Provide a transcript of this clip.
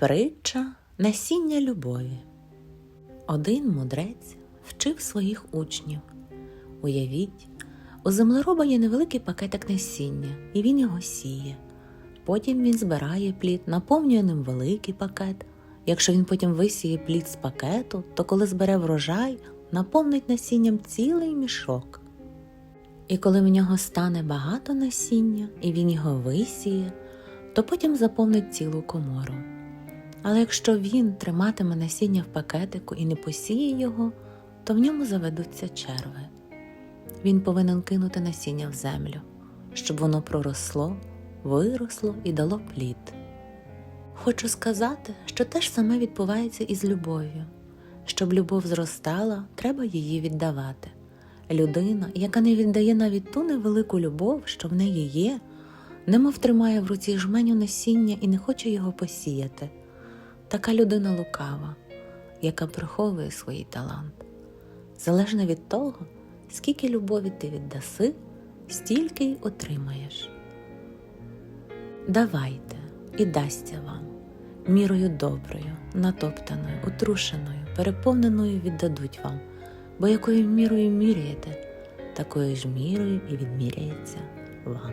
Притча насіння любові. Один мудрець вчив своїх учнів. Уявіть, у землероба є невеликий пакетик насіння, і він його сіє. Потім він збирає плід, наповнює ним великий пакет. Якщо він потім висіє плід з пакету, то коли збере врожай, наповнить насінням цілий мішок. І коли в нього стане багато насіння, і він його висіє, то потім заповнить цілу комору. Але якщо він триматиме насіння в пакетику і не посіє його, то в ньому заведуться черви. Він повинен кинути насіння в землю, щоб воно проросло, виросло і дало плід. Хочу сказати, що те ж саме відбувається і з любов'ю. Щоб любов зростала, треба її віддавати. Людина, яка не віддає навіть ту невелику любов, що в неї є, немов тримає в руці жменю насіння і не хоче його посіяти. Така людина лукава, яка приховує свій талант. Залежно від того, скільки любові ти віддаси, стільки й отримаєш. Давайте і дасться вам мірою доброю, натоптаною, утрушеною, переповненою віддадуть вам, бо якою мірою міряєте, такою ж мірою і відміряється вам.